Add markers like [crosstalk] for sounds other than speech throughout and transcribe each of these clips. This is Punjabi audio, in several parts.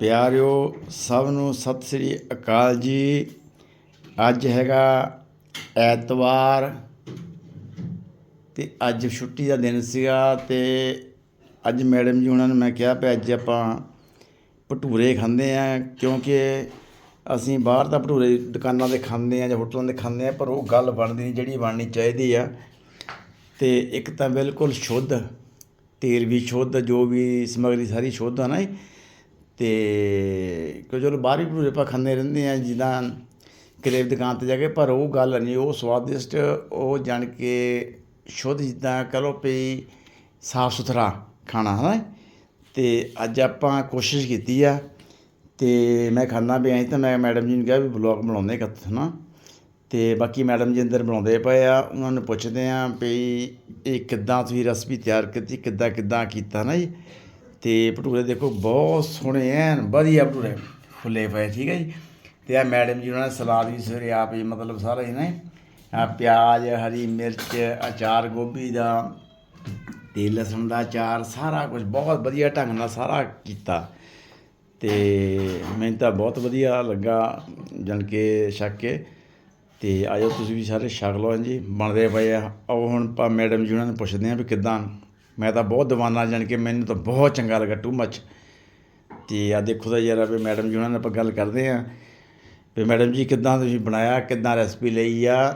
ਪਿਆਰਿਓ, ਸਭ ਨੂੰ ਸਤਿ ਸ੍ਰੀ ਅਕਾਲ ਜੀ। ਅੱਜ ਹੈਗਾ ਐਤਵਾਰ ਤੇ ਅੱਜ ਛੁੱਟੀ ਦਾ ਦਿਨ ਸੀਗਾ ਤੇ ਅੱਜ ਮੈਡਮ ਜੀ ਉਹਨਾਂ ਨੂੰ ਮੈਂ ਕਿਹਾ ਵੀ ਅੱਜ ਆਪਾਂ ਭਟੂਰੇ ਖਾਂਦੇ ਆ, ਕਿਉਂਕਿ ਅਸੀਂ ਬਾਹਰ ਤਾਂ ਭਟੂਰੇ ਦੁਕਾਨਾਂ ਤੇ ਖਾਂਦੇ ਆ ਜਾਂ ਹੋਟਲਾਂ ਤੇ ਖਾਂਦੇ ਆ, ਪਰ ਉਹ ਗੱਲ ਬਣਦੀ ਨਹੀਂ, ਜਿਹੜੀ ਬਣਨੀ ਚਾਹੀਦੀ ਆ। ਤੇ ਇੱਕ ਤਾਂ ਬਿਲਕੁਲ ਸ਼ੁੱਧ, ਤੇਲ ਵੀ ਸ਼ੁੱਧ, ਜੋ ਵੀ ਸਮੱਗਰੀ ਸਾਰੀ ਸ਼ੁੱਧ ਆ ਨਾ ਤੇ ਕਿਉਂ ਚਲੋ ਬਾਹਰ ਵੀ ਭਟੂਰੇ ਆਪਾਂ ਖਾਂਦੇ ਰਹਿੰਦੇ ਆ, ਜਿੱਦਾਂ ਕਿਤੇ ਦੁਕਾਨ ਤੇ ਜਾ ਕੇ, ਪਰ ਉਹ ਗੱਲ ਨਹੀਂ, ਉਹ ਸਵਾਦਿਸ਼ਟ, ਉਹ ਜਾਣ ਕੇ ਸ਼ੁੱਧ ਜਿੱਦਾਂ ਕਹ ਲਓ ਵੀ ਸਾਫ਼ ਸੁਥਰਾ ਖਾਣਾ ਹੈ ਨਾ ਤੇ ਅੱਜ ਆਪਾਂ ਕੋਸ਼ਿਸ਼ ਕੀਤੀ ਆ, ਤੇ ਮੈਂ ਖਾਣਾ ਵੀ ਆਈ ਤਾਂ ਮੈਂ ਮੈਡਮ ਜੀ ਨੂੰ ਕਿਹਾ ਵੀ ਬਲੌਗ ਬਣਾਉਂਦੇ ਕੱਥ ਨਾ ਤੇ ਬਾਕੀ ਮੈਡਮ ਜੀ ਅੰਦਰ ਬਣਾਉਂਦੇ ਪਏ ਆ, ਉਹਨਾਂ ਨੂੰ ਪੁੱਛਦੇ ਆ ਵੀ ਇਹ ਕਿੱਦਾਂ ਤੁਸੀਂ ਰੈਸਪੀ ਤਿਆਰ ਕੀਤੀ ਕਿੱਦਾਂ ਕਿੱਦਾਂ ਕੀਤਾ ਨਾ ਜੀ? ਤੇ ਭਟੂਰੇ ਦੇਖੋ ਬਹੁਤ ਸੋਹਣੇ ਐਨ, ਵਧੀਆ ਭਟੂਰੇ ਫੁੱਲੇ ਪਏ, ਠੀਕ ਹੈ ਜੀ। ਤੇ ਆ ਮੈਡਮ ਜੀ ਉਹਨਾਂ ਨੇ ਸਲਾਦ ਵੀ ਸਵੇਰੇ ਆਪ ਹੀ ਮਤਲਬ ਸਾਰਾ ਹੀ ਨਾ ਪਿਆਜ਼, ਹਰੀ ਮਿਰਚ, ਅਚਾਰ ਗੋਭੀ ਦਾ, ਤੇ ਲਸਣ ਦਾ ਅਚਾਰ, ਸਾਰਾ ਕੁਝ ਬਹੁਤ ਵਧੀਆ ਢੰਗ ਨਾਲ ਸਾਰਾ ਕੀਤਾ। ਤੇ ਮੈਨੂੰ ਤਾਂ ਬਹੁਤ ਵਧੀਆ ਲੱਗਾ ਜਾਣੀ ਕੇ ਛੱਕ ਕੇ। ਤੇ ਆਜੋ ਤੁਸੀਂ ਵੀ ਸਾਰੇ ਛਕ ਲਓ ਜੀ ਬਣਦੇ ਪਏ ਆ। ਆਓ ਹੁਣ ਆਪਾਂ ਮੈਡਮ ਜੀ ਉਹਨਾਂ ਨੂੰ ਪੁੱਛਦੇ ਆ ਵੀ ਕਿੱਦਾਂ ਮੈਂ ਤਾਂ ਬਹੁਤ ਦੀਵਾਨਾ ਜਾਣੀ ਕਿ ਮੈਨੂੰ ਤਾਂ ਬਹੁਤ ਚੰਗਾ ਲੱਗਾ ਟੂ ਮੱਚ ਤੇ ਆ ਦੇਖੋ ਤਾਂ ਯਾਰ, ਵੀ ਮੈਡਮ ਜੀ ਉਹਨਾਂ ਨਾਲ ਆਪਾਂ ਗੱਲ ਕਰਦੇ ਆ ਵੀ ਮੈਡਮ ਜੀ ਕਿੱਦਾਂ ਤੁਸੀਂ ਬਣਾਇਆ, ਕਿੱਦਾਂ ਰੈਸਪੀ ਲਈ ਆ?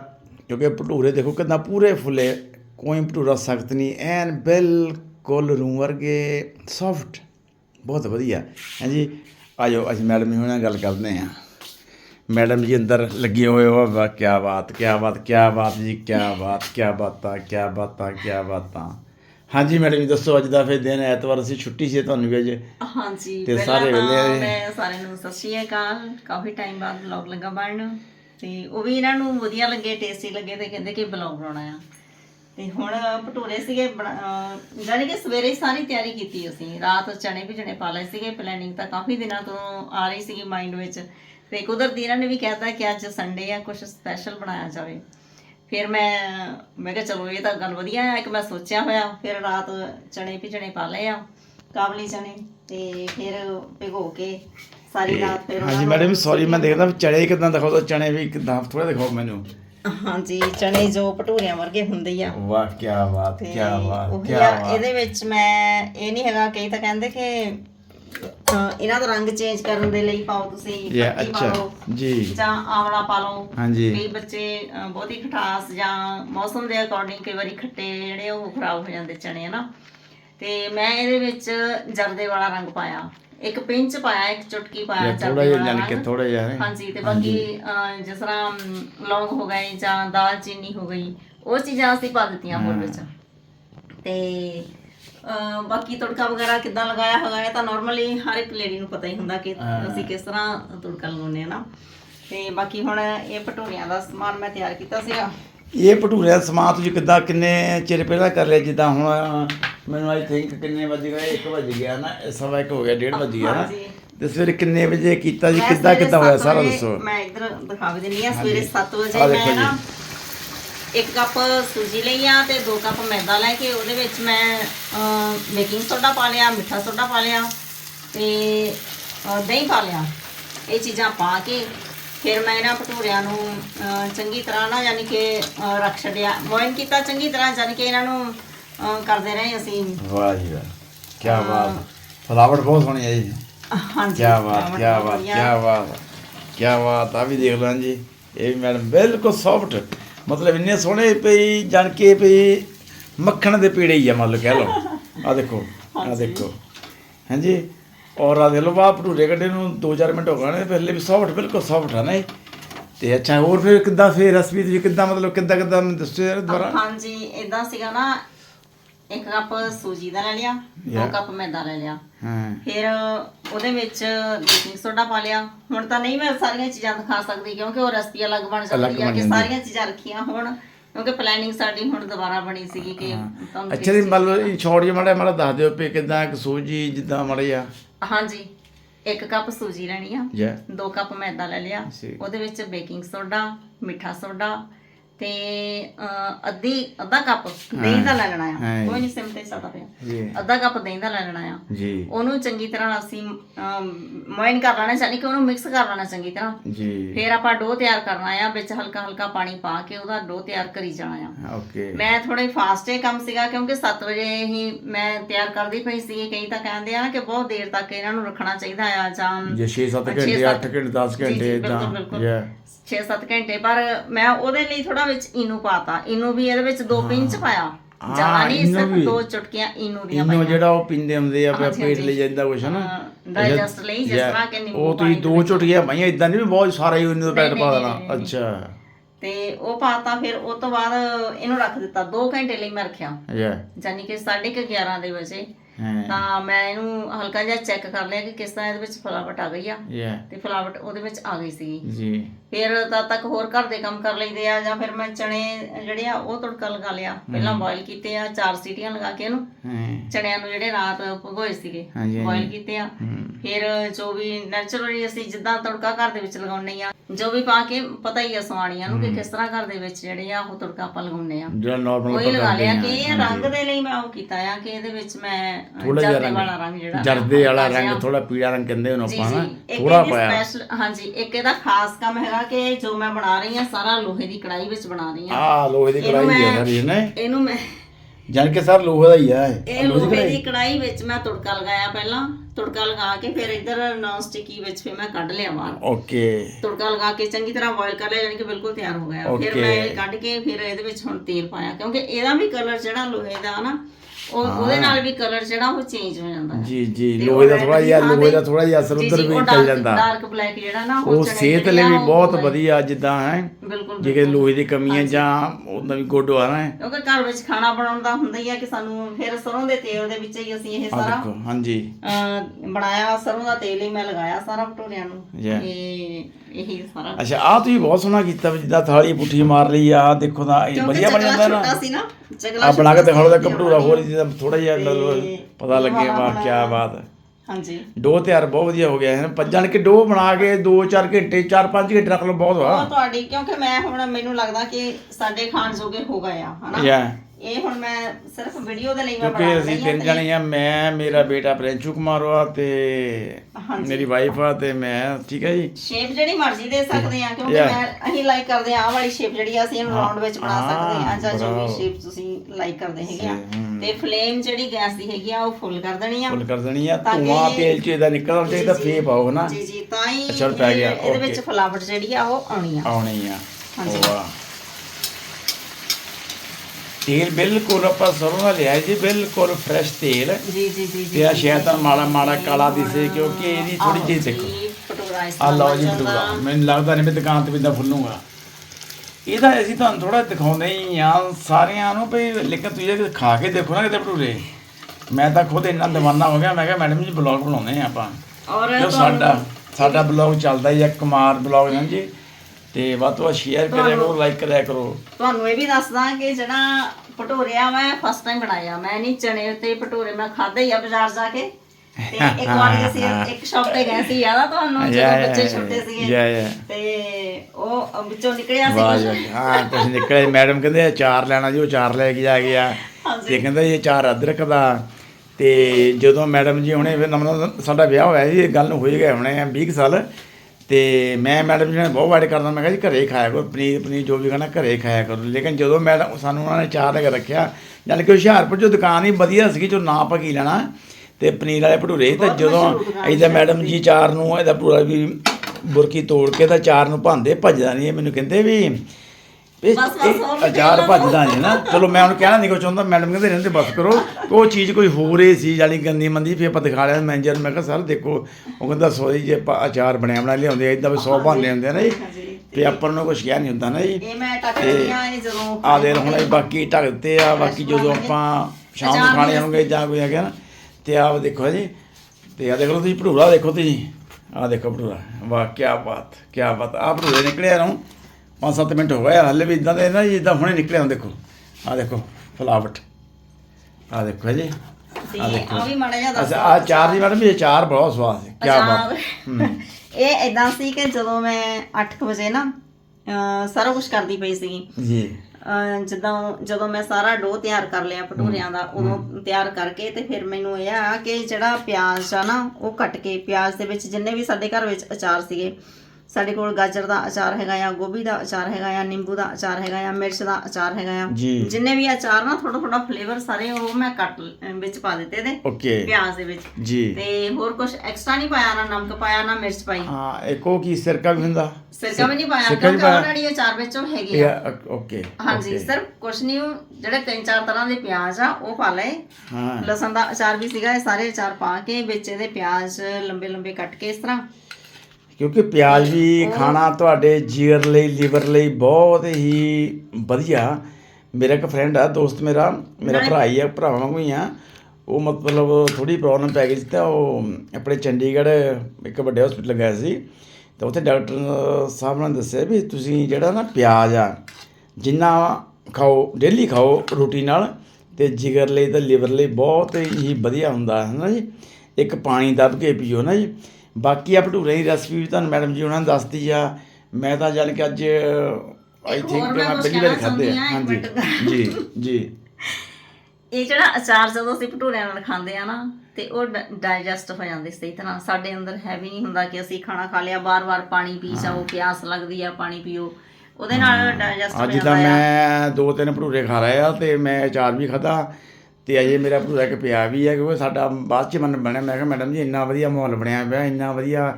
ਕਿਉਂਕਿ ਭਟੂਰੇ ਦੇਖੋ ਕਿੱਦਾਂ ਪੂਰੇ ਫੁੱਲੇ। ਕੋਈ ਭਟੂਰਾ ਸਖਤ ਨਹੀਂ, ਐਨ ਬਿਲਕੁਲ ਰੂੰ ਵਰਗੇ ਸੌਫਟ ਬਹੁਤ ਵਧੀਆ। ਹਾਂਜੀ, ਆਜੋ ਅਸੀਂ ਮੈਡਮ ਜੀ ਨਾਲ ਗੱਲ ਕਰਦੇ ਆ ਮੈਡਮ ਜੀ ਅੰਦਰ ਲੱਗੇ ਹੋਏ ਹੋ, ਵਾਹ ਕੀ ਬਾਤ ਕੀ ਬਾਤ ਕੀ ਬਾਤ ਜੀ ਕੀ ਬਾਤ ਕੀ ਬਾਤਾਂ ਕੀ ਬਾਤਾਂ ਕੀ ਬਾਤਾਂ। ਹਾਂਜੀ ਮੈਡਮ ਜੀ ਦੱਸੋ ਅੱਜ ਦਾ ਫਿਰ ਦਿਨ ਐਤਵਾਰ ਅਸੀਂ ਛੁੱਟੀ ਸੀ ਤੁਹਾਨੂੰ ਵੀ ਅੱਜ। ਹਾਂਜੀ ਤੇ ਸਾਰੇ ਮੈਂ ਸਾਰਿਆਂ ਨੂੰ ਸਤਿ ਸ਼੍ਰੀ ਅਕਾਲ। ਕਾਫੀ ਟਾਈਮ ਬਾਅਦ ਵਲੌਗ ਲੱਗਾ ਬਣਨ। ਤੇ ਉਹ ਵੀ ਇਹਨਾਂ ਨੂੰ ਵਧੀਆ ਲੱਗੇ ਟੇਸਟੀ ਲੱਗੇ ਤੇ ਕਹਿੰਦੇ ਕਿ ਵਲੌਗ ਬਣਾਉਣਾ ਆ। ਤੇ ਹੁਣ ਭਟੂਰੇ ਸੀਗੇ ਜਾਣੀ ਕਿ ਸਵੇਰੇ ਹੀ ਸਾਰੀ ਤਿਆਰੀ ਕੀਤੀ ਅਸੀਂ। ਰਾਤ ਚਣੇ ਭਿਜਣੇ ਪਾ ਲਏ ਸੀਗੇ ਪਲੈਨਿੰਗ ਤਾਂ ਕਾਫੀ ਦਿਨਾਂ ਤੋਂ ਆ ਰਹੀ ਸੀਗੀ ਮਾਈਂਡ ਵਿੱਚ। ਤੇ ਕੁਦਰਤੀ ਇਹਨਾਂ ਨੇ ਵੀ ਕਹਿਤਾ ਕਿ ਅੱਜ ਸੰਡੇ ਆ ਕੁਝ ਸਪੈਸ਼ਲ ਬਣਾਇਆ ਜਾਵੇ। ਫਿਰ ਮੈਂ ਮੈਂ ਕਿਹਾ ਚਲੋ ਇਹ ਤਾਂ ਗੱਲ ਵਧੀਆ ਹੈ ਕਿ ਮੈਂ ਸੋਚਿਆ ਹੋਇਆ ਫਿਰ ਰਾਤ ਚਣੇ ਭਿਜਣੇ ਪਾ ਲਏ ਆ ਕਾਬਲੀ ਚਣੇ ਤੇ ਫਿਰ ਭਿਗੋ ਕੇ ਸਾਰੀ ਰਾਤ ਫਿਰ ਹਾਂਜੀ ਮੈਡਮ ਸੌਰੀ ਮੈਂ ਦੇਖਦਾ ਚੜੇ ਕਿਦਾਂ ਦਿਖਾਓ ਤਾਂ ਚਣੇ ਵੀ ਕਿਦਾਂ ਥੋੜਾ ਦਿਖਾਓ ਮੈਨੂੰ। ਹਾਂਜੀ ਚਣੇ ਜੋ ਭਟੂਰਿਆਂ ਵਰਗੇ ਹੁੰਦੇ ਆ। ਵਾਹ ਕੀ ਬਾਤ ਕੀ ਬਾਤ ਕੀ ਇਹਦੇ ਵਿੱਚ ਮੈਂ ਇਹ ਨਹੀਂ ਹੈਗਾ ਕਈ ਤਾਂ ਕਹਿੰਦੇ ਕਿ ਇਹਨਾਂ ਦਾ ਰੰਗ ਚੇਂਜ ਕਰਨ ਦੇ ਲਈ ਪਾਓ ਤੁਸੀਂ ਇਹ ਪੱਤੀ ਪਾ ਅੱਛਾ ਲਓ ਜੀ। ਜਾਂ ਆਵਲਾ ਪਾ ਲਓ। ਹਾਂਜੀ। ਕਈ ਬੱਚੇ ਅਹ, ਬਹੁਤੀ ਖਟਾਸ ਜਾਂ ਮੌਸਮ ਦੇ ਅਕੋਰਡਿੰਗ ਕਈ ਵਾਰੀ ਖੱਟੇ ਜਿਹੜੇ ਉਹ ਖਰਾਬ ਹੋ ਜਾਂਦੇ ਚਣੇ ਹਨਾ। ਤੇ ਮੈਂ ਇਹਦੇ ਵਿੱਚ ਜਰਦੇ ਵਾਲਾ ਰੰਗ ਪਾਇਆ। ਇੱਕ ਪਿੰਚ ਪਾਇਆ ਇੱਕ ਚੁਟਕੀ ਪਾਇਆ ਥੋੜਾ ਜਰਦੇ ਜਿਹਾ ਵਾਲਾ ਜਾਨ ਕੇ ਰੰਗ। ਥੋੜਾ ਜਿਹਾ ਹੈ। ਹਾਂਜੀ ਤੇ ਬਾਕੀ ਅਹ, ਜਿਸ ਤਰ੍ਹਾਂ ਅਮ, ਲੌਂਗ ਹੋ ਗਏ ਜਾਂ ਦਾਲ ਚੀਨੀ ਹੋ ਗਈ ਉਹ ਚੀਜ਼ਾਂ ਅਸੀਂ ਪਾ ਦਿੱਤੀਆਂ ਹੋਰ ਵਿੱਚ। ਤੇ ਬਾਕੀ ਤੜਕਾ ਵਗੈਰਾ ਕਿੱਦਾਂ ਲਗਾਇਆ ਹੈਗਾ ਇਹ ਤਾਂ ਨਾਰਮਲੀ ਹਰ ਇੱਕ ਲੇਡੀ ਨੂੰ ਪਤਾ ਹੀ ਹੁੰਦਾ ਕਿ ਅਸੀਂ ਕਿਸ ਤਰ੍ਹਾਂ ਤੜਕਾ ਲਗਾਉਂਦੇ ਆ ਨਾ। ਤੇ ਬਾਕੀ ਹੁਣ ਇਹ ਭਟੂਰਿਆਂ ਦਾ ਸਮਾਨ ਮੈਂ ਤਿਆਰ ਕੀਤਾ ਸੀਗਾ। ਇਹ ਭਟੂਰੇ ਦਾ ਸਮਾਨ ਤੁਸੀਂ ਕਿੱਦਾਂ ਕਿੰਨੇ ਚਿਰ ਪਹਿਲਾਂ ਕਰ ਲਿਆ? ਜਿੱਦਾਂ ਹੁਣ ਮੈਨੂੰ ਆਈ ਥਿੰਕ ਕਿੰਨੇ ਵਜ ਗਏ? 1 ਵਜ ਗਿਆ ਨਾ ਸਵਾ 1 ਹੋ ਗਿਆ 1:30 ਵਜ ਗਿਆ ਨਾ। ਤੇ ਸਵੇਰੇ ਕਿੰਨੇ ਵਜੇ ਕੀਤਾ ਜੀ? ਕਿੱਦਾਂ ਕਿੱਦਾਂ ਹੋਇਆ ਸਾਰਾ ਦੱਸੋ। ਮੈਂ ਇੱਧਰ ਦਿਖਾ ਵੀ ਦਿੰਨੀ ਆ। ਸਵੇਰੇ 7 ਵਜੇ ਮੈਂ। ਨਾ ਇੱਕ ਕੱਪ ਸੂਜੀ ਲਈ ਆ ਤੇ ਦੋ ਕੱਪ ਮੈਦਾ ਲੈ ਕੇ ਉਹਦੇ ਵਿੱਚ ਮੈਂ ਬੇਕਿੰਗ ਸੋਡਾ ਪਾ ਲਿਆ ਮਿੱਠਾ ਸੋਡਾ ਪਾ ਲਿਆ ਤੇ ਦਹੀਂ ਪਾ ਲਿਆ। ਇਹ ਚੀਜ਼ਾਂ ਪਾ ਕੇ ਫਿਰ ਮੈਂ ਇਹਨਾਂ ਭਟੂਰਿਆਂ ਨੂੰ ਚੰਗੀ ਤਰ੍ਹਾਂ ਨਾ ਯਾਨੀ ਕਿ ਰੱਖ ਛੱਡਿਆ। ਮੋਇਨ ਕੀਤਾ ਚੰਗੀ ਤਰ੍ਹਾਂ ਯਾਨੀ ਕਿ ਇਹਨਾਂ ਨੂੰ ਕਰਦੇ ਰਹੇ ਅਸੀਂ। ਵਾਹ ਜੀ ਵਾਹ ਕੀ ਬਾਤ। ਫਲਾਵਟ ਬਹੁਤ ਸੋਹਣੀ ਹੈ ਜੀ। ਹਾਂਜੀ ਕੀ ਬਾਤ ਕੀ ਬਾਤ। ਕੀ ਬਾਤ ਕੀ ਬਾਤ। ਆ ਵੀ ਦੇਖ ਲਾਂ ਜੀ ਇਹ ਵੀ ਮੈਡਮ ਬਿਲਕੁਲ ਸੌਫਟ ਮਤਲਬ ਇੰਨੇ ਸੋਹਣੇ ਪਈ ਜਾਣ ਕੇ ਪਈ ਮੱਖਣ ਦੇ ਪੇੜੇ ਹੀ ਆ ਮੰਨ ਲਓ ਕਹਿ ਲਓ। ਆ ਦੇਖੋ ਆ ਦੇਖੋ। ਹਾਂਜੀ? ਔਰ ਆ ਦੇਖ ਲਓ ਬਾਪ ਭਟੂਰੇ ਕੱਢੇ ਨੂੰ 2-4 ਮਿੰਟ ਹੋ ਗਏ ਨੇ ਪਹਿਲੇ ਵੀ ਸੌਫਟ ਬਿਲਕੁਲ ਸੌਫਟ ਹੈ ਨਾ ਇਹ। ਤੇ ਅੱਛਾ ਹੋਰ ਫਿਰ ਕਿੱਦਾਂ ਫਿਰ ਰਸਮੀ ਤੁਸੀਂ ਕਿੱਦਾਂ ਮਤਲਬ ਕਿੱਦਾਂ ਕਿੱਦਾਂ ਮੈਨੂੰ ਦੱਸੋ ਯਾਰ ਦੁਬਾਰਾ। ਹਾਂਜੀ ਇਦਾਂ ਸੀਗਾ ਨਾ ਇੱਕ ਕੱਪ ਸੂਜੀ ਦਾ ਲੈ ਲਿਆ ਦੋ Yeah. ਕੱਪ ਮੈਦਾ ਲੈ ਲਿਆ। ਹਾਂ। ਫਿਰ ਉਹਦੇ ਵਿੱਚ ਬੇਕਿੰਗ ਸੋਡਾ ਪਾ ਲਿਆ। ਹੁਣ ਤਾਂ ਨਹੀਂ ਮੈਂ ਸਾਰੀਆਂ ਚੀਜ਼ਾਂ ਦਿਖਾ ਸਕਦੀ ਕਿਉਂਕਿ ਉਹ ਰੈਸਪੀ ਅਲੱਗ ਬਣ ਅਲੱਗ ਜਾਂਦੀ ਆ ਬਣ ਕਿ ਜਾਂਦੀ। ਸਾਰੀਆਂ ਚੀਜ਼ਾਂ ਰੱਖੀਆਂ ਹੁਣ ਕਿਉਂਕਿ ਪਲੈਨਿੰਗ ਸਾਡੀ ਹੁਣ ਦੁਬਾਰਾ ਬਣੀ ਸੀਗੀ ਕਿ ਤੁਹਾਨੂੰ ਅੱਛਾ ਜੀ ਮਤਲਬ ਛੋੜ ਜਿਹਾ ਮਾੜਾ ਮਾੜਾ ਦੱਸ ਦਿਓ ਵੀ ਕਿੱਦਾਂ ਇੱਕ ਸੂਜੀ ਜਿੱਦਾਂ ਮਾੜਾ ਜਿਹਾ। ਹਾਂਜੀ ਇੱਕ ਕੱਪ ਸੂਜੀ ਲੈਣੀ ਆ ਜੈ ਦੋ ਕੱਪ ਮੈਦਾ ਲੈ ਲਿਆ। ਸੀ। ਉਹਦੇ ਵਿੱਚ ਬੇਕਿੰਗ ਸੋਡਾ ਮਿੱਠਾ ਸੋਡਾ ਤੇ ਅਹ, ਅੱਧੀ ਅੱਧਾ ਕੱਪ ਦਹੀਂ ਦਾ ਲੈ ਲੈਣਾ ਆ। ਕੋਈ ਨਹੀਂ ਸਿਮ ਤੇ ਪਿਆ ਜੀ ਅੱਧਾ ਕੱਪ ਦਹੀਂ ਦਾ ਲੈ ਲੈਣਾ ਆ ਜੀ ਉਹਨੂੰ ਚੰਗੀ ਤਰ੍ਹਾਂ ਅਸੀਂ ਮੋਇਨ ਕਰ ਲੈਣਾ ਚਾਹੀਦਾ ਕਿ ਉਹਨੂੰ ਮਿਕਸ ਕਰ ਲੈਣਾ ਚੰਗੀ ਤਰ੍ਹਾਂ ਜੀ ਫਿਰ ਆਪਾਂ ਡੋ ਤਿਆਰ ਕਰਨਾ ਆ ਵਿੱਚ ਹਲਕਾ ਹਲਕਾ ਪਾਣੀ ਪਾ ਕੇ ਉਹਦਾ ਡੋ ਤਿਆਰ ਕਰੀ ਜਾਣਾ ਆ ਓਕੇ ਮੈਂ ਥੋੜਾ ਫਾਸਟ ਹੀ ਕੰਮ ਸੀਗਾ ਕਿਉਂਕਿ 7 ਵਜੇ ਹੀ ਮੈਂ ਤਿਆਰ ਕਰਦੀ ਪਈ ਸੀ ਕਈ ਤਾਂ ਕਹਿੰਦੇ ਆ ਨਾ ਕਿ ਬਹੁਤ ਦੇਰ ਤੱਕ ਇਹਨਾਂ ਨੂੰ ਰੱਖਣਾ ਚਾਹੀਦਾ ਆ ਜਾਂ ਜੇ 6-7 ਛੇ ਘੰਟੇ ਸੱਤ 8 ਘੰਟੇ 10 ਜੀ, ਘੰਟੇ ਜੀ, ਇਦਾਂ ਬਿਲਕੁਲ, ਬਿਲਕੁਲ। ਯਾ 6-7 ਘੰਟੇ ਪਰ ਮੈਂ ਉਹਦੇ ਲਈ ਥੋੜਾ ਵਿੱਚ ਇਨੂ ਪਾਤਾ। ਇਨੂ ਵੀ ਇਹਦੇ ਵਿੱਚ 2 ਪਿੰਚ ਪਾਇਆ। ਜ਼ਿਆਦਾ ਨਹੀਂ ਸਿਰਫ। ਦੋ ਚੁਟਕੀਆਂ ਦੀਆਂ ਇਹਨੂੰ ਜਿਹੜਾ ਉਹ ਪੀਂਦੇ ਹੁੰਦੇ ਆ ਪੇਟ। ਲਈ ਜਾਂਦਾ ਕੁਛ ਨਾ ਡਾਈਜੈਸਟ ਲਈ ਜਿਸ. ਤਰ੍ਹਾਂ ਕਿ ਨਿੰਬੂ ਉਹ ਤੁਸੀਂ ਦੋ ਝੁਟਕੀਆਂ ਪਾਈਆਂ ਇਦਾਂ ਨਹੀਂ ਵੀ ਬਹੁਤ ਸਾਰਾ ਹੀ ਉਹਨੂੰ ਨਹੀਂ, ਪਾ ਦੇਣਾ। ਅੱਛਾ। ਤੇ ਉਹ ਪਾਤਾ ਫਿਰ ਉਹ ਤੋਂ ਬਾਅਦ ਇਹਨੂੰ ਰੱਖ ਦਿੱਤਾ। 2 ਘੰਟੇ ਲਈ ਮੈਂ ਰੱਖਿਆ। ਯਾ ਯਾਨੀ ਕਿ 11:30 ਦੇ ਵਜੇ। ਹਾਂ। ਤਾਂ ਮੈਂ ਇਹਨੂੰ ਹਲਕਾ ਜਿਹਾ ਚੈੱਕ ਕਰ ਲਿਆ ਕਿ ਕਿਸ ਤਰ੍ਹਾਂ ਇਹਦੇ ਵਿੱਚ ਫਲਾਵਟ ਆ ਗਈ ਆ। ਤੇ ਫਲਾਵਟ ਉਹਦੇ ਵਿੱਚ ਆ ਗਈ ਸੀ ਜੀ। ਫਿਰ ਤਦ ਤੱਕ ਹੋਰ ਘਰ ਦੇ ਕੰਮ ਕਰ ਲਈਦੇ ਆ ਜਾਂ ਫਿਰ ਮੈਂ ਚਣੇ ਜਿਹੜੇ ਆ ਉਹ ਤੜਕਾ ਲਗਾ ਲਿਆ। ਪਹਿਲਾਂ ਬੋਇਲ ਕੀਤੇ ਆ ਚਾਰ ਸੀਟੀਆਂ ਲਗਾ ਕੇ ਇਹਨੂੰ। ਚਣਿਆਂ ਨੂੰ ਜਿਹੜੇ ਰਾਤ ਭਗੋਏ ਸੀਗੇ ਬੋਇਲ ਕੀਤੇ ਆ। ਫਿਰ ਜੋ ਵੀ ਨੈਚੁਰਲੀ ਅਸੀਂ ਜਿੱਦਾਂ ਤੜਕਾ ਘਰ ਦੇ ਵਿੱਚ ਲਗਾਉਣੇ ਆ ਜੋ ਵੀ ਪਾ ਕੇ ਪਤਾ ਹੀ ਆ ਸਵਾਣੀਆਂ ਨੂੰ ਕਿ ਕਿਸ ਤਰ੍ਹਾਂ ਘਰ ਦੇ ਵਿੱਚ ਜਿਹੜੇ ਆ ਉਹ ਤੜਕਾ ਆਪਾਂ ਲਗਾਉਣੇ ਆ। ਜਿਹੜਾ ਨਾਰਮਲ ਲਗਾ ਲਿਆ ਕਿ ਇਹ ਰੰਗ ਦੇ ਲਈ ਮੈਂ ਉਹ ਕੀਤਾ ਆ ਕਿ ਇਹਦੇ ਵਿੱਚ ਮੈਂ ਥੋੜਾ ਜਿਹਾ ਜਰਦੇ ਰੰਗ ਵਾਲਾ ਰੰਗ ਜਿਹੜਾ ਜਰਦੇ ਵਾਲਾ ਰੰਗ ਥੋੜਾ ਪੀਲਾ ਰੰਗ ਕਹਿੰਦੇ ਉਹਨੂੰ ਆਪਾਂ ਨਾ ਥੋੜਾ ਪਾਇਆ। ਹਾਂਜੀ ਇੱਕ ਇਹਦਾ ਖਾਸ ਕੰਮ ਹੈਗਾ ਕਿ ਜੋ ਮੈਂ ਬਣਾ ਰਹੀ ਹਾਂ ਸਾਰਾ ਲੋਹੇ ਦੀ ਕੜਾਈ ਵਿੱਚ ਬਣਾ ਰਹੀ ਹਾਂ। ਆ ਲੋਹੇ ਦੀ ਕੜਾਈ ਹੈ ਸਾਰੀ ਨੇ ਇਹਨੂੰ ਮੈਂ ਜਾਨ ਕੇ ਸਰ ਲੋਹੇ ਦਾ ਹੀ ਆ ਇਹ। ਲੋਹੇ ਦੀ ਕੜਾਈ ਵਿੱਚ ਮੈਂ ਤੁੜਕਾ ਲਗਾਇਆ ਪਹਿਲਾਂ। ਤੁੜਕਾ ਲਗਾ ਕੇ ਫਿਰ ਇੱਧਰ ਨੌਨ ਸਟਿਕੀ ਵਿੱਚ ਫਿਰ ਮੈਂ ਕੱਢ ਲਿਆ ਬਾਹਰ। ਓਕੇ ਤੁੜਕਾ ਲਗਾ ਕੇ ਚੰਗੀ ਤਰ੍ਹਾਂ ਬੋਇਲ ਕਰ ਲਿਆ ਯਾਨੀ ਕਿ ਬਿਲਕੁਲ ਤਿਆਰ ਹੋ ਗਿਆ। ਫਿਰ ਮੈਂ ਇਹ ਕੱਢ ਕੇ ਫਿਰ ਇਹਦੇ ਵਿੱਚ ਹੁਣ ਤੇਲ ਪਾਇਆ ਕਿਉਂਕਿ ਇਹਦਾ ਵੀ ਕਲਰ ਜਿਹੜਾ ਲੋਹੇ ਦਾ ਨਾ ਉਹ ਉਹਦੇ ਨਾਲ ਵੀ ਕਲਰ ਜਿਹੜਾ ਉਹ ਚੇਂਜ ਹੋ ਜਾਂਦਾ ਹੈ। ਜੀ ਜੀ ਲੋਹੇ ਦਾ ਥੋੜਾ ਜਿਹਾ ਲੋਹੇ ਦਾ ਥੋੜਾ ਜਿਹਾ ਅਸਰ ਉਧਰ ਵੀ ਚੱਲ ਜਾਂਦਾ। ਡਾਰਕ ਬਲੈਕ ਜਿਹੜਾ ਨਾ ਉਹ ਸਿਹਤ ਜਿਹੜੇ ਲਈ ਵੀ ਬਹੁਤ ਵਧੀਆ ਜਿੱਦਾਂ ਹੈ। ਬਿਲਕੁਲ ਜੇ ਕਿ ਲੋਹੇ ਦੀ ਕਮੀਆਂ ਜਾਂ ਉਹਦਾ ਵੀ ਗੁੱਡ ਆ ਨਾ ਕਿਉਂਕਿ ਘਰ ਵਿੱਚ ਖਾਣਾ ਬਣਾਉਣ ਦਾ ਹੁੰਦਾ ਹੀ ਆ ਕਿ ਸਾਨੂੰ ਫਿਰ ਸਰੋਂ ਦੇ ਤੇਲ ਦੇ ਵਿੱਚ ਹੀ ਅਸੀਂ ਇਹ ਸਾਰਾ ਹਾਂਜੀ। ਬਣਾਇਆ ਸਰੋਂ ਦਾ ਤੇਲ ਹੀ ਮੈਂ ਲਗਾਇਆ ਸਾਰਾ ਭਟੂਰਿਆਂ ਨੂੰ। Yeah. ਇਹ ਇਹੀ ਸਾਰਾ ਅੱਛਾ ਆ ਤੁਸੀਂ ਬਹੁਤ ਸੋਹਣਾ ਕੀਤਾ ਵੀ ਜਿੱਦਾਂ ਥਾਲੀ ਪੁੱਠੀ ਮਾਰ ਲਈ ਆ ਦੇਖੋ ਤਾਂ ਇਹ ਵਧੀਆ ਬਣ ਜਾਂਦਾ ਨਾ। ਛੋਟਾ ਸੀ ਨਾ ਚਗਲਾ ਆ ਬਣਾ ਕੇ ਦਿਖਾਓ ਤਾਂ ਕਪੜੂਰਾ ਹੋਰ ਜਿਹਦਾ ਥੋੜਾ ਜਿਹਾ ਮਤਲਬ ਪਤਾ ਲੱਗੇ ਵਾਹ ਕੀ ਬਾਤ। ਹੈ ਹਾਂਜੀ। ਡੋ ਤਿਆਰ ਬਹੁਤ ਵਧੀਆ ਹੋ ਗਿਆ ਹੈ ਪੱਜਣ ਕੇ ਡੋ ਬਣਾ ਕੇ 2-4 ਘੰਟੇ 4-5 ਘੰਟੇ ਰੱਖ ਲਓ ਬਹੁਤ ਵਾ ਉਹ ਤੁਹਾਡੀ ਕਿਉਂਕਿ ਮੈਂ ਹੁਣ ਮੈਨੂੰ ਲੱਗਦਾ ਕਿ ਸਾਡੇ ਖਾਣ ਜੋਗੇ ਹੋ ਗਏ ਆ ਹਨਾ? ਯਾ। ਇਹ ਹੁਣ ਮੈਂ ਸਿਰਫ ਵੀਡੀਓ ਦੇ ਲਈ ਮੈਂ ਕਿਉਂਕਿ ਬਣਾ ਅਸੀਂ ਰਹੀ ਤਿੰਨ ਜਣੇ ਆ ਮੈਂ ਮੇਰਾ ਬੇਟਾ ਪ੍ਰਿੰਸ਼ੂ ਕੁਮਾਰ ਆ ਤੇ ਹਾਂਜੀ। ਮੇਰੀ ਵਾਈਫ ਆ ਤੇ ਮੈਂ ਠੀਕ ਹੈ ਜੀ ਸ਼ੇਪ ਜਿਹੜੀ ਮਰਜ਼ੀ ਦੇ ਸਕਦੇ ਆ ਕਿਉਂਕਿ Yeah. ਮੈਂ ਅਸੀਂ ਲਾਈਕ ਕਰਦੇ ਆ ਆਹ ਵਾਲੀ ਸ਼ੇਪ ਜਿਹੜੀ ਆ ਅਸੀਂ ਇਹਨੂੰ ਰਾਉਂਡ ਵਿੱਚ ਬਣਾ ਹਾਂ, ਸਕਦੇ ਆ ਜਾਂ ਜੋ ਵੀ bravo. ਸ਼ੇਪ ਤੁਸੀਂ ਲਾਈਕ ਕਰਦੇ ਹੈਗੇ ਆ ਹਮ। ਤੇ ਫਲੇਮ ਜਿਹੜੀ ਗੈਸ ਦੀ ਹੈਗੀ ਆ ਉਹ ਫੁੱਲ ਕਰ ਦੇਣੀ ਆ ਫੁੱਲ ਕਰ ਦੇਣੀ ਆ ਤਾਂ ਕਿ ਧੂਆਂ ਤੇਲ ਚ ਇਹਦਾ ਨਿਕਲਣਾ ਚਾਹੀਦਾ ਫੇਰ ਪਾਓ ਨਾ ਜੀ ਜੀ ਤਾਂ ਹੀ ਅੱਛਾ, ਪੈ ਗਿਆ, ਇਹ- ਇਹਦੇ okay. ਵਿੱਚ ਫਲਾਵਟ ਜਿਹੜੀ ਆ ਉਹ ਆਉਣੀ ਆ ਆਉਣੀ ਆ ਹਾਂਜੀ। ਵਾਹ ਤੇਲ ਬਿਲਕੁਲ ਆਪਾਂ ਸਰੋਂ ਦਾ ਲਿਆ ਜੀ ਬਿਲਕੁਲ ਫਰੈਸ਼ ਤੇਲ। ਜੀ ਜੀ ਜੀ ਜੀ ਤੇ ਆ ਸ਼ੈਤਾਨ ਮਾੜਾ ਮਾੜਾ ਕਾਲਾ ਦਿਸੇ ਕਿਉਂਕਿ ਇਹਦੀ ਥੋੜੀ ਜਿਹੀ ਦੇਖੋ। ਆ ਲਓ ਜੀ। ਬਟੂਆ ਮੈਨੂੰ ਲੱਗਦਾ ਨਹੀਂ ਮੈਂ ਦੁਕਾਨ ਤੇ ਬਿੰਦਾ ਫੁੱਲੂਗਾ। ਇਹਦਾ ਅਸੀਂ ਤੁਹਾਨੂੰ ਥੋੜਾ ਦਿਖਾਉਂਦੇ ਹੀ ਆ ਸਾਰਿਆਂ ਨੂੰ ਵੀ ਲੇਕਿਨ ਤੁਸੀਂ ਖਾ ਕੇ ਦੇਖੋ ਨਾ ਕਿਤੇ ਭਟੂਰੇ। ਮੈਂ ਤਾਂ ਖੁਦ ਇੰਨਾ ਦੀਵਾਨਾ ਹੋ ਗਿਆ ਮੈਂ ਕਿਹਾ ਮੈਡਮ ਜੀ ਬਲੌਗ ਬਣਾਉਂਦੇ ਆ ਆਪਾਂ। ਔਰ ਸਾਡਾ ਸਾਡਾ ਬਲੌਗ ਚੱਲਦਾ ਹੀ ਆ ਕੁਮਾਰ ਬਲੌਗ ਹਾਂ ਜੀ ਤੇ ਵੱਧ ਤੋਂ ਵੱਧ ਸ਼ੇਅਰ ਕਰਿਆ ਕਰੋ ਲਾਈਕ ਕਰਿਆ ਕਰੋ। ਤੁਹਾਨੂੰ ਇਹ ਵੀ ਦੱਸਦਾ ਕਿ ਜਿਹੜਾ ਭਟੂਰੇ ਆ ਮੈਂ ਫਸਟ ਟਾਈਮ ਬਣਾਇਆ। ਮੈਂ ਨਹੀਂ ਚਣੇ ਤੇ ਭਟੂਰੇ ਮੈਂ ਖਾਦੇ ਹੀ ਆ ਬਾਜ਼ਾਰ ਜਾ ਕੇ। ਤੇ ਇੱਕ ਵਾਰ ਅਸੀਂ ਇੱਕ ਸ਼ਾਪ ਤੇ ਗਏ ਸੀ ਯਾਦ ਆ ਤੁਹਾਨੂੰ? ਜਦੋਂ ਬੱਚੇ. ਛੋਟੇ ਸੀਗੇ. ਤੇ ਉਹ ਵਿੱਚੋਂ ਨਿਕਲਿਆ ਸੀ। ਜੀ ਹਾਂ ਨਿਕਲੇ। ਮੈਡਮ ਕਹਿੰਦੇ ਅਚਾਰ ਲੈਣਾ ਜੀ ਉਹ ਅਚਾਰ ਲੈ ਕੇ ਜਾ ਗਿਆ। ਤੇ ਕਹਿੰਦਾ ਇਹ ਅਚਾਰ ਅਦਰਕ ਦਾ। ਤੇ ਜਦੋਂ ਮੈਡਮ ਜੀ ਹੁਣੇ ਸਾਡਾ ਵਿਆਹ ਹੋਇਆ ਸੀ ਇਹ ਗੱਲ ਨੂੰ ਹੋਈ ਗਏ ਹੁਣੇ 20 ਕੁ ਸਾਲ। ਤੇ ਮੈਂ ਮੈਡਮ ਜੀ ਨੇ ਬਹੁਤ ਵਾਰ ਕਰਦਾ ਮੈਂ ਕਿਹਾ ਜੀ ਘਰੇ ਹੀ ਖਾਇਆ ਕਰੋ ਪਨੀਰ ਪਨੀਰ ਜੋ ਵੀ ਖਾਣਾ ਘਰੇ ਹੀ ਖਾਇਆ ਕਰੋ। ਲੇਕਿਨ ਜਦੋਂ ਮੈਡਮ ਸਾਨੂੰ ਉਹਨਾਂ ਨੇ ਚਾਰ ਲੈ ਕੇ ਰੱਖਿਆ ਜਾਣੀ ਕਿ ਹੁਸ਼ਿਆਰਪੁਰ ਜੋ ਦੁਕਾਨ ਹੀ ਵਧੀਆ ਸੀਗੀ ਜੋ ਨਾ ਆਪਾਂ ਕੀ ਲੈਣਾ ਤੇ ਪਨੀਰ ਵਾਲੇ ਭਟੂਰੇ ਤੇ ਜਦੋਂ ਇਹਦਾ ਮੈਡਮ ਜੀ ਚਾਰ ਨੂੰ ਇਹਦਾ ਭਟੂਰਾ ਵੀ ਬੁਰਕੀ ਤੋੜ ਕੇ ਤਾਂ ਚਾਰ ਨੂੰ ਭਾਂਦੇ ਭੱਜਦਾ ਨਹੀਂ ਇਹ ਮੈਨੂੰ ਕਹਿੰਦੇ ਵੀ ਬਸ, ਬਸ, ਹੋਰ ਅਚਾਰ ਭੱਜਦਾ ਨਹੀਂ ਨਾ। ਚਲੋ ਮੈਂ ਉਹਨੂੰ ਕਹਿਣਾ ਨਹੀਂ ਕੁਛ ਚਾਹੁੰਦਾ ਮੈਡਮ ਕਹਿੰਦੇ ਰਹਿੰਦੇ ਬਸ ਕਰੋ। ਉਹ ਚੀਜ਼ ਕੋਈ ਹੋਰ ਹੀ ਸੀ ਜਾਨੀ ਗੰਦੀ ਮੰਦੀ ਫਿਰ ਆਪਾਂ ਦਿਖਾ ਲਿਆ ਮੈਨੇਜਰ। ਨੂੰ ਮੈਂ ਕਿਹਾ ਸਰ ਦੇਖੋ। ਉਹ ਕਹਿੰਦਾ ਸੋਈ ਜੇ ਆਪਾਂ ਅਚਾਰ ਬਣਿਆ ਬਣਾ ਲਿਆਉਂਦੇ ਇਦਾਂ ਵੀ 100 ਬਹਾਨੇ ਹੁੰਦੇ ਆ ਨਾ ਜੀ। ਤੇ ਆਪਾਂ ਨੂੰ ਕੁਝ ਕਿਹਾ ਨਹੀਂ ਹੁੰਦਾ ਨਾ ਜੀ। ਇਹ ਮੈਂ ਟੱਕ ਦਿੰਦੀਆਂ ਇਹ ਜਦੋਂ ਆ ਦੇ ਹੁਣ ਇਹ ਬਾਕੀ ਢੱਕ ਦਿੱਤੇ ਆ ਬਾਕੀ ਜਦੋਂ ਆਪਾਂ ਸ਼ਾਮ ਨੂੰ ਖਾਣੇ ਵੀ ਆਉਣਗੇ ਜਾਂ ਕੋਈ ਹੈਗਾ ਨਾ ਤੇ ਆਹ ਦੇਖੋ ਜੀ ਤੇ ਆ ਦੇਖੋ ਤੁਸੀਂ ਭਟੂਰਾ ਦੇਖੋ ਤੁਸੀਂ। ਆ ਦੇਖੋ ਭਟੂਰਾ। ਵਾਹ ਕੀ ਬਾਤ ਕੀ ਬਾਤ। ਆ ਭਟੂਰੇ ਨਿਕਲਿਆ ਨੂੰ 5-7 ਮਿੰਟ ਹੋ ਗਏ ਹਲੇ ਵੀ ਇਦਾਂ ਦੇ ਨਾ ਜਿੱਦਾਂ ਹੁਣੇ ਨਿਕਲਿਆ ਹੁਣ ਦੇਖੋ। ਆ ਦੇਖੋ ਫਲਾਵਟ। ਆ ਦੇਖੋ ਜੀ ਆ ਦੇਖੋ। ਆ ਵੀ ਮਾੜਾ ਜਿਹਾ ਦੱਸ ਅੱਛਾ ਆ ਚਾਰ ਦੀ ਮੈਡਮ ਇਹ ਚਾਰ ਬਹੁਤ ਸਵਾਦ ਹੈ ਕੀ ਬਾਤ। [laughs] ਇਹ ਇਦਾਂ ਸੀ ਕਿ ਜਦੋਂ ਮੈਂ 8 ਵਜੇ ਨਾ ਸਾਰਾ ਕੁਝ ਕਰਦੀ ਪਈ ਸੀਗੀ। ਜੀ। ਜਦੋਂ ਜਦੋਂ ਮੈਂ ਸਾਰਾ ਡੋ ਤਿਆਰ ਕਰ ਲਿਆ ਭਟੂਰਿਆਂ ਦਾ ਉਦੋਂ ਤਿਆਰ ਕਰਕੇ ਤੇ ਫਿਰ ਮੈਨੂੰ ਇਹ ਆ ਕਿ ਜਿਹੜਾ ਪਿਆਜ਼ ਆ ਨਾ ਉਹ ਕੱਟ ਕੇ ਪਿਆਜ਼ ਦੇ ਵਿੱਚ ਜਿੰਨੇ ਵੀ ਸਾਡੇ ਘਰ ਵਿੱਚ ਅਚਾਰ ਸੀਗੇ ਸਾਡੇ ਕੋਲ ਗਾਜਰ ਦਾ ਅਚਾਰ ਹੈਗਾ ਆ ਗੋਭੀ ਦਾ ਅਚਾਰ ਹੈਗਾ ਆ ਨਿੰਬੂ ਦਾ ਅਚਾਰ ਹੈਗਾ ਆ ਮਿਰਚ ਦਾ ਅਚਾਰ ਹੈਗਾ ਆ। ਜਿੰਨੇ ਵੀ ਅਚਾਰ ਨਾ ਥੋੜਾ ਥੋੜਾ ਫਲੇਵਰ ਸਾਰੇ ਉਹ ਮੈਂ ਕੱਟ ਵਿੱਚ ਪਾ ਦਿੱਤੇ ਤੇ ਓਕੇ। ਪਿਆਜ਼ ਦੇ ਵਿੱਚ। ਜੀ। ਤੇ ਹੋਰ ਕੁਝ ਐਕਸਟਰਾ ਨਹੀਂ ਪਾਇਆ ਨਾ ਨਮਕ ਪਾਇਆ ਨਾ ਮਿਰਚ ਪਾਈ। ਹਾਂ ਇੱਕ ਕੀ ਸਿਰਕਾ ਵੀ ਹੁੰਦਾ? ਸਿਰਕਾ ਵੀ ਨਹੀਂ ਪਾਇਆ ਕਿਉਂਕਿ? ਆਲਰੇਡੀ ਅਚਾਰ ਵਿੱਚ ਹੈਗੇ ਆ। ਓਕੇ ਹਾਂਜੀ ਸਰ ਕੁਛ ਨਹੀਂ ਉਹ ਜਿਹੜੇ ਤਿੰਨ ਚਾਰ ਤਰ੍ਹਾਂ ਦੇ ਪਿਆਜ਼ ਆ ਉਹ ਪਾ ਲਏ। ਹਾਂ। ਲਸਣ ਦਾ ਅਚਾਰ ਵੀ ਸੀਗਾ ਇਹ ਸਾਰੇ ਅਚਾਰ ਪਾ ਕੇ ਵਿੱਚ ਇਹਦੇ ਪਿਆਜ਼ ਲੰਬੇ ਲੰਬੇ ਕੱਟ ਕੇ ਇਸ ਤਰ੍ਹਾਂ ਕਿਉਂਕਿ ਪਿਆਜ਼ ਵੀ ਖਾਣਾ ਤੁਹਾਡੇ ਜੀਰ ਲਈ ਲੀਵਰ ਲਈ ਬਹੁਤ ਹੀ ਵਧੀਆ। ਮੇਰਾ ਇੱਕ ਫਰੈਂਡ ਆ ਦੋਸਤ ਮੇਰਾ ਮੇਰਾ ਭਰਾ ਹੀ ਆ ਭਰਾਵਾਂ ਵਾਂਗੂ ਹੀ ਆ। ਉਹ ਮਤਲਬ ਥੋੜੀ ਪ੍ਰੋਬਲਮ ਪੈ ਗਈ ਸੀ ਤਾਂ ਉਹ ਆਪਣੇ ਚੰਡੀਗੜ੍ਹ ਇੱਕ ਵੱਡੇ ਹਸਪੀਟਲ ਗਿਆ ਸੀ। ਤਾਂ ਉੱਥੇ ਡਾਕਟਰ ਸਾਹਿਬ ਨੇ ਦੱਸਿਆ ਵੀ ਤੁਸੀਂ ਜਿਹੜਾ ਨਾ ਪਿਆਜ਼ ਆ ਜਿੰਨਾ ਖਾਓ ਡੇਲੀ ਖਾਓ ਰੋਟੀ ਨਾਲ ਤੇ ਜਿਗਰ ਲਈ ਤੇ ਲਿਵਰ ਲਈ ਬਹੁਤ ਹੀ ਵਧੀਆ ਹੁੰਦਾ ਹੈ ਨਾ ਜੀ? ਇੱਕ ਪਾਣੀ ਦੱਬ ਕੇ ਪੀਓ ਨਾ ਜੀ। ਬਾਕੀ ਆ ਭਟੂਰੇ ਦੀ ਰੈਸਪੀ ਵੀ ਤੁਹਾਨੂੰ ਮੈਡਮ ਜੀ ਉਹਨਾਂ ਨੇ ਦੱਸਤੀ ਆ। ਮੈਂ ਤਾਂ ਜਾਣ ਕੇ ਅੱਜ ਆਈ ਇੱਕ ਥਿੰਕ ਹੋਰ ਮੈਂ ਪਹਿਲੀ ਵਾਰ ਕਹਿਣਾ ਖਾਦੇ ਆ। ਚਾਹੁੰਦੀ ਹਾਂ, ਇੱਕ ਹਾਂਜੀ। ਜੀ ਜੀ। ਇਹ ਜਿਹੜਾ ਅਚਾਰ ਜਦੋਂ ਅਸੀਂ ਭਟੂਰਿਆਂ ਨਾਲ ਖਾਂਦੇ ਆ ਨਾ ਤੇ ਉਹ ਡਾਈਜੈਸਟ ਹੋ ਜਾਂਦੇ ਸਹੀ ਤਰ੍ਹਾਂ। ਸਾਡੇ ਅੰਦਰ ਹੈਵੀ ਨਹੀਂ ਹੁੰਦਾ ਕਿ ਅਸੀਂ ਖਾਣਾ ਖਾ ਲਿਆ ਬਾਰ-ਬਾਰ ਪਾਣੀ ਪੀ ਜਾਓ ਪਿਆਸ ਲੱਗਦੀ ਆ ਪਾਣੀ ਪੀਓ। ਉਹਦੇ ਨਾਲ ਡਾਈਜੈਸਟ ਹੋ ਅੱਜ ਜਾਂਦਾ ਤਾਂ ਆ। ਮੈਂ ਦੋ ਤਿੰਨ ਭਟੂਰੇ ਖਾ ਲਏ ਆ ਤੇ ਮੈਂ ਅਚਾਰ ਵੀ ਖਾਦਾ ਤੇ ਅਜੇ ਮੇਰਾ ਭਟੂਰਾ ਇੱਕ ਪਿਆ ਵੀ ਹੈ ਕਿਉਂਕਿ ਸਾਡਾ ਬਾਅਦ ਚ ਮਨ ਬਣਿਆ ਮੈਂ ਕਿਹਾ ਮੈਡਮ ਜੀ ਇੰਨਾ ਵਧੀਆ ਮਾਹੌਲ ਬਣਿਆ ਪਿਆ ਇੰਨਾ ਵਧੀਆ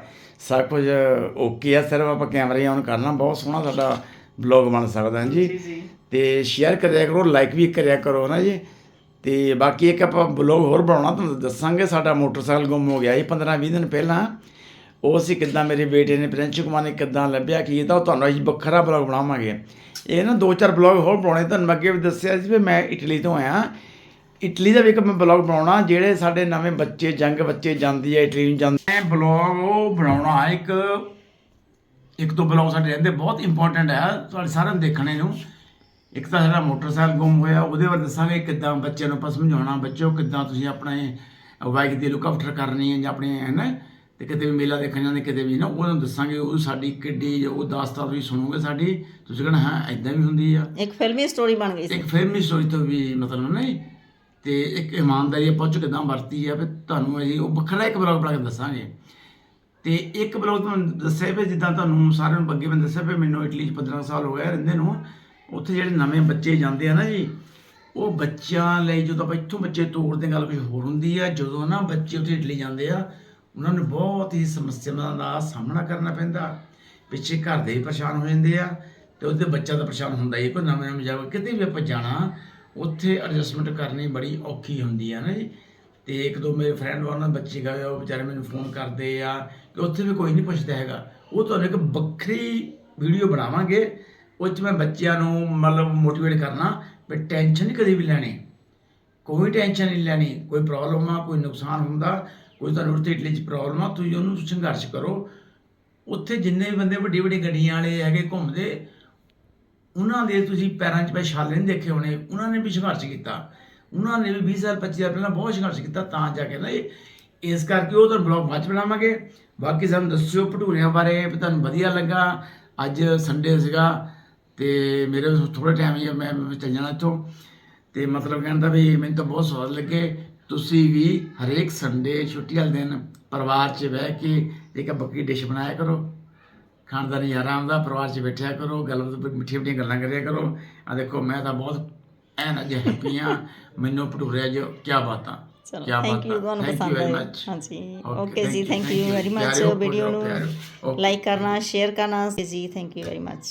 ਸਭ ਕੁਝ ਓਕੇ ਆ ਸਿਰਫ ਆਪਾਂ ਕੈਮਰੇ ਆਨ ਕਰਨਾ ਬਹੁਤ ਸੋਹਣਾ ਸਾਡਾ ਵਲੌਗ ਬਣ ਸਕਦਾ ਹੈ ਜੀ ਤੇ ਸ਼ੇਅਰ ਕਰਿਆ ਕਰੋ ਲਾਈਕ ਵੀ ਕਰਿਆ ਕਰੋ ਨਾ ਜੀ। ਤੇ ਬਾਕੀ ਇੱਕ ਆਪਾਂ ਵਲੌਗ ਹੋਰ ਬਣਾਉਣਾ ਤੁਹਾਨੂੰ ਦੱਸਾਂਗੇ ਸਾਡਾ ਮੋਟਰਸਾਈਕਲ ਗੁੰਮ ਹੋ ਗਿਆ ਸੀ 15 20 ਦਿਨ ਪਹਿਲਾਂ। ਉਹ ਸੀ ਕਿੱਦਾਂ ਮੇਰੇ ਬੇਟੇ ਨੇ ਪ੍ਰਿੰਸ ਕੁਮਾਰ ਨੇ ਕਿੱਦਾਂ ਲੱਭਿਆ ਕੀ ਤਾਂ ਤੁਹਾਨੂੰ ਅਸੀਂ ਵੱਖਰਾ ਬਲੌਗ ਬਣਾਵਾਂਗੇ। ਇਹ ਨਾ ਦੋ ਚਾਰ ਬਲੌਗ ਹੋਰ ਬਣਾਉਣੇ ਤੁਹਾਨੂੰ ਅੱਗੇ ਵੀ ਦੱਸਿਆ ਸੀ ਵੀ ਮੈਂ ਇਟਲੀ ਤੋਂ ਆਇਆ। ਇਟਲੀ ਦਾ ਵੀ ਇੱਕ ਮੈਂ ਬਲੌਗ ਬਣਾਉਣਾ ਜਿਹੜੇ ਸਾਡੇ ਨਵੇਂ ਬੱਚੇ ਜੰਗ ਬੱਚੇ ਜਾਂਦੀ ਹੈ ਇਟਲੀ ਨੂੰ ਜਾਂਦੇ ਮੈਂ ਬਲੌਗ ਉਹ ਬਣਾਉਣਾ ਇੱਕ ਇੱਕ ਦੋ ਬਲੌਗ ਸਾਡੇ ਰਹਿੰਦੇ ਬਹੁਤ ਇੰਪੋਰਟੈਂਟ ਹੈ ਤੁਹਾਡੇ ਸਾਰਿਆਂ ਨੂੰ ਦੇਖਣੇ ਨੂੰ। ਇੱਕ ਤਾਂ ਸਾਡਾ ਮੋਟਰਸਾਈਕਲ ਗੁੰਮ ਹੋਇਆ ਉਹਦੇ ਬਾਰੇ ਦੱਸਾਂਗੇ ਕਿੱਦਾਂ ਬੱਚਿਆਂ ਨੂੰ ਆਪਾਂ ਸਮਝਾਉਣਾ ਬੱਚਿਓ ਕਿੱਦਾਂ ਤੁਸੀਂ ਆਪਣੇ ਬਾਈਕ ਦੀ ਲੁੱਕ ਆਫਟਰ ਕਰਨੀ ਹੈ ਜਾਂ ਆਪਣੇ ਹੈ ਨਾ ਤੇ ਕਿਤੇ ਵੀ ਮੇਲਾ ਦੇਖਣ ਜਾਂਦੇ ਕਿਤੇ ਵੀ ਨਾ ਉਹਨਾਂ ਦੱਸਾਂਗੇ ਉਹ ਸਾਡੀ ਕਿੱਡੀ ਉਹ ਦਾਸਤਾਨ ਤੁਸੀਂ ਸੁਣੋਗੇ ਸਾਡੀ ਤੁਸੀਂ ਕਹਣਾ ਹਾਂ ਐਦਾਂ ਵੀ ਹੁੰਦੀ ਆ। ਇੱਕ ਫਿਲਮੀ ਸਟੋਰੀ ਬਣ ਗਈ ਸੀ। ਇੱਕ ਫਿਲਮੀ ਸਟੋਰੀ ਤੋਂ ਵੀ ਮਤਲਬ ਨਹੀਂ ਤੇ ਇੱਕ ਇਮਾਨਦਾਰੀ ਆਪਾਂ ਚ ਕਿਦਾਂ ਵਰਤੀ ਆ ਵੀ ਤੁਹਾਨੂੰ ਅਸੀਂ ਉਹ ਵੱਖਰਾ ਇੱਕ ਬਲੌਗ ਬਣਾ ਕੇ ਦੱਸਾਂਗੇ। ਤੇ ਇੱਕ ਬਲੌਗ ਤੁਹਾਨੂੰ ਦੱਸਿਆ ਵੀ ਜਿੱਦਾਂ ਤੁਹਾਨੂੰ ਸਾਰਿਆਂ ਨੂੰ ਅੱਗੇ ਮੈਂ ਦੱਸਿਆ ਵੀ ਮੈਨੂੰ ਇਟਲੀ 'ਚ 15 ਸਾਲ ਹੋ ਗਏ ਰਹਿੰਦੇ ਨੂੰ, ਉੱਥੇ ਜਿਹੜੇ ਨਵੇਂ ਬੱਚੇ ਜਾਂਦੇ ਆ ਨਾ ਜੀ, ਉਹ ਬੱਚਿਆਂ ਲਈ ਜਦੋਂ ਆਪਾਂ ਇੱਥੋਂ ਬੱਚੇ ਤੋੜਦੇ ਗੱਲ ਕੁਝ ਹੋਰ ਹੁੰਦੀ ਆ, ਜਦੋਂ ਨਾ ਬੱਚੇ ਉੱਥੇ ਇਟਲੀ ਜਾਂਦੇ ਆ, ਉਹਨਾਂ ਨੂੰ ਬਹੁਤ ਹੀ ਸਮੱਸਿਆਵਾਂ ਦਾ ਸਾਹਮਣਾ ਕਰਨਾ ਪੈਂਦਾ। ਪਿੱਛੇ ਘਰ ਦੇ ਵੀ ਪਰੇਸ਼ਾਨ ਹੋ ਜਾਂਦੇ ਆ ਤੇ ਉਹਦੇ ਬੱਚਾ ਤਾਂ ਪਰੇਸ਼ਾਨ ਹੁੰਦਾ ਹੀ ਕੋਈ ਨਵੇਂ ਨਵੇਂ ਜਾਵੇ, ਕਿਤੇ ਵੀ ਆਪਾਂ ਜਾਣਾ ਉੱਥੇ ਐਡਜਸਟਮੈਂਟ ਕਰਨੀ ਬੜੀ ਔਖੀ ਹੁੰਦੀ ਆ ਨਾ ਜੀ। ਤੇ ਇੱਕ ਦੋ ਮੇਰੇ ਫਰੈਂਡ ਉਹਨਾਂ ਬੱਚੇ ਗਏ, ਉਹ ਵਿਚਾਰੇ ਮੈਨੂੰ ਫੋਨ ਕਰਦੇ ਆ ਕਿ ਉੱਥੇ ਵੀ ਕੋਈ ਨਹੀਂ ਪੁੱਛਦਾ ਹੈਗਾ। ਉਹ ਤੁਹਾਨੂੰ ਇੱਕ ਵੱਖਰੀ ਵੀਡੀਓ ਬਣਾਵਾਂਗੇ, ਉਹ 'ਚ ਮੈਂ ਬੱਚਿਆਂ ਨੂੰ ਮਤਲਬ ਮੋਟੀਵੇਟ ਕਰਨਾ ਵੀ ਟੈਨਸ਼ਨ ਨਹੀਂ ਕਦੇ ਵੀ ਲੈਣੀ। ਕੋਈ ਟੈਨਸ਼ਨ ਨਹੀਂ ਲੈਣੀ, ਕੋਈ ਪ੍ਰੋਬਲਮ ਆ, ਕੋਈ ਨੁਕਸਾਨ ਹੁੰਦਾ, ਕੋਈ ਤੁਹਾਨੂੰ ਉੱਥੇ ਇਟਲੀ 'ਚ ਪ੍ਰੋਬਲਮ ਆ, ਤੁਸੀਂ ਉਹਨੂੰ ਸੰਘਰਸ਼ ਕਰੋ। ਉੱਥੇ ਜਿੰਨੇ ਵੀ ਬੰਦੇ ਵੱਡੀ ਵੱਡੀ ਗੱਡੀਆਂ ਵਾਲੇ ਹੈਗੇ ਘੁੰਮਦੇ ਉਹਨਾਂ ਦੇ ਤੁਸੀਂ ਪੈਰਾਂ 'ਚ ਪੈ ਛਾਲੇ ਨਹੀਂ ਦੇਖੇ ਹੋਣੇ, ਉਹਨਾਂ ਨੇ ਵੀ ਸੰਘਰਸ਼ ਕੀਤਾ। ਉਹਨਾਂ ਨੇ ਵੀ 20 ਸਾਲ 25 ਸਾਲ ਪਹਿਲਾਂ ਬਹੁਤ ਸੰਘਰਸ਼ ਕੀਤਾ, ਤਾਂ ਜਾ ਕੇ ਨਾ ਇਹ, ਇਸ ਕਰਕੇ ਉਹ ਤੁਹਾਨੂੰ ਬਲੌਗ ਬਾਅਦ 'ਚ ਬਣਾਵਾਂਗੇ। ਬਾਕੀ ਸਾਨੂੰ ਦੱਸਿਓ ਭਟੂਰਿਆਂ ਬਾਰੇ, ਵੀ ਤੁਹਾਨੂੰ ਵਧੀਆ ਲੱਗਾ। ਅੱਜ ਸੰਡੇ ਸੀਗਾ, ਤੇ ਮੇਰੇ ਥੋੜਾ ਟਾਈਮ ਹੀ ਮੈਂ ਮੈਂ ਚੱਲ ਜਾਣਾ ਇੱਥੋਂ। ਤੇ ਮਤਲਬ ਕਹਿੰਦਾ ਵੀ ਮੈਨੂੰ ਤਾਂ ਬਹੁਤ ਸਵਾਦ ਲੱਗੇ। ਤੁਸੀਂ ਵੀ ਹਰੇਕ ਸੰਡੇ ਛੁੱਟੀ ਵਾਲੇ ਦਿਨ ਪਰਿਵਾਰ 'ਚ ਬਹਿ ਕੇ ਇੱਕ ਬੱਕੀ ਡਿਸ਼ ਬਣਾਇਆ ਕਰੋ। ਖਾਣ ਦਾ ਨਜ਼ਾਰਾ ਆਉਂਦਾ ਪਰਿਵਾਰ 'ਚ ਬੈਠਿਆ ਕਰੋ ਗੱਲਬਾਤ ਮਿੱਠੀਆਂ ਮਿੱਠੀਆਂ ਗੱਲਾਂ ਕਰਿਆ ਕਰੋ ਆ ਦੇਖੋ ਮੈਂ ਤਾਂ ਬਹੁਤ ਐਨ ਅਜੇ ਹੈਪੀ ਆ ਮੈਨੂੰ ਭਟੂਰੇ ਅੱਜ ਕੀ ਬਾਤਾਂ ਚਲੋ ਥੈਂਕ। ਯੂ ਤੁਹਾਨੂੰ ਪਸੰਦ ਆਇਆ. ਹਾਂਜੀ ਓਕੇ ਜੀ thank you. Very much video ਨੂੰ. ਲਾਈਕ ਕਰਨਾ ਸ਼ੇਅਰ ਕਰਨਾ ਜੀ ਥੈਂਕ ਯੂ ਵੈਰੀ ਮਚ